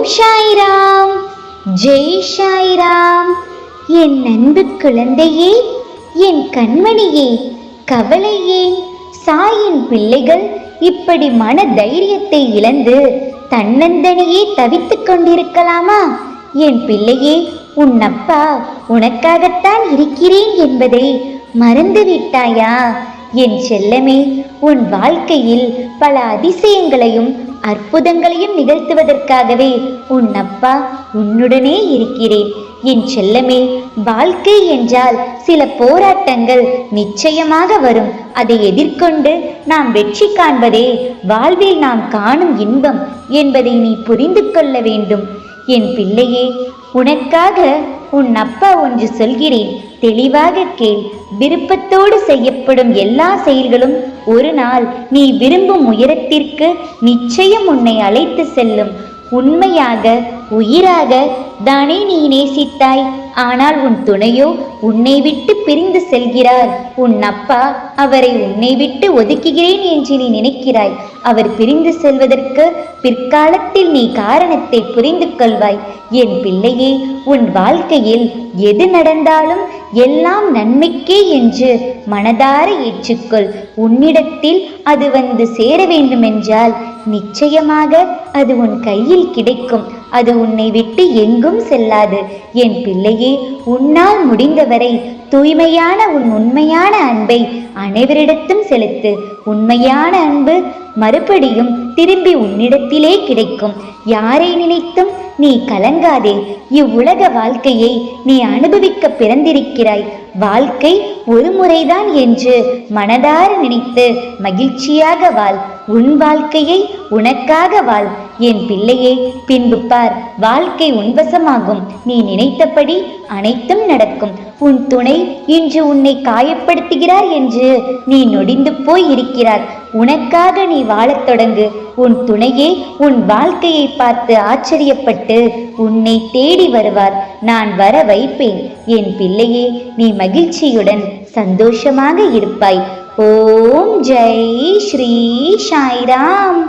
ஓம் சாய்ராம் ஜெய் சாய்ராம். என் அன்பு குழந்தையே என் கண்மணியே கவலை ஏன் சாயின் பிள்ளைகள் இப்படி மன தைரியத்தை இழந்து தன்னந்தனையே தவித்துக் கொண்டிருக்கலாமா? என் பிள்ளையே உன் அப்பா உனக்காகத்தான் இருக்கிறேன் என்பதை மறந்து விட்டாயா என் செல்லமே உன் வாழ்க்கையில் பல அதிசயங்களையும் அற்புதங்களையும் நிகழ்த்துவதற்காகவே உன் அப்பா உன்னுடனே இருக்கிறேன். என் செல்லமே வாழ்க்கை என்றால் சில போராட்டங்கள் நிச்சயமாக வரும். அதை எதிர்கொண்டு நாம் வெற்றி காண்பதே வாழ்வில் நாம் காணும் இன்பம் என்பதை நீ புரிந்து கொள்ள வேண்டும். என் பிள்ளையே உனக்காக உன் அப்பா ஒன்று சொல்கிறேன். தெளிவாக கேள். விருப்பத்தோடு செய்யப்படும் எல்லா செயல்களும் ஒரு நாள் நீ விரும்பும் உயரத்திற்கு நிச்சயம் உன்னை அழைத்து செல்லும். உண்மையாக உயிராக தானே நீ நேசித்தாய். ஆனால் உன் துணையோ உன்னை விட்டு பிரிந்து செல்கிறார். உன் அப்பா அவரை உன்னை விட்டு ஒதுக்குகிறேன் என்று நீ நினைக்கிறாய். அவர் பிரிந்து செல்வதற்கு பிற்காலத்தில் நீ காரணத்தை புரிந்து கொள்வாய். என் பிள்ளையே உன் வாழ்க்கையில் எது நடந்தாலும் எல்லாம் நன்மைக்கே என்று மனதார ஏற்றுக்கொள். உன்னிடத்தில் அது வந்து சேர வேண்டுமென்றால் நிச்சயமாக அது உன் கையில் கிடைக்கும். அது உன்னை விட்டு எங்கும் செல்லாது. என் பிள்ளையே உன்னால் முடிந்தவரை தூய்மையான உன் உண்மையான அன்பை அனைவரிடத்தும் செலுத்து. உண்மையான அன்பு மறுபடியும் திரும்பி உன்னிடத்திலே கிடைக்கும். யாரை நினைத்தும் நீ கலங்காதே. இவ்வுலக வாழ்க்கையை நீ அனுபவிக்க பிறந்திருக்கிறாய். வாழ்க்கை ஒரு முறைதான் என்று மனதார நினைத்து மகிழ்ச்சியாக வாழ். உன் வாழ்க்கையை உனக்காக வாழ். என் பிள்ளையே பின்பு பார். வாழ்க்கை உன்வசமாகும். நீ நினைத்தபடி அனைத்தும் நடக்கும். உன் துணை இன்று உன்னை காயப்படுத்துகிறார் என்று நீ நொடிந்து போய் இருக்கிறார். உனக்காக நீ வாழத் தொடங்கு. உன் துணையே உன் வாழ்க்கையை பார்த்து ஆச்சரியப்பட்டு உன்னை தேடி வருவார். நான் வர வைப்பேன். என் பிள்ளையே நீ மகிழ்ச்சியுடன் சந்தோஷமாக இருப்பாய். ஓம் ஜெய் ஸ்ரீ சாய்ராம்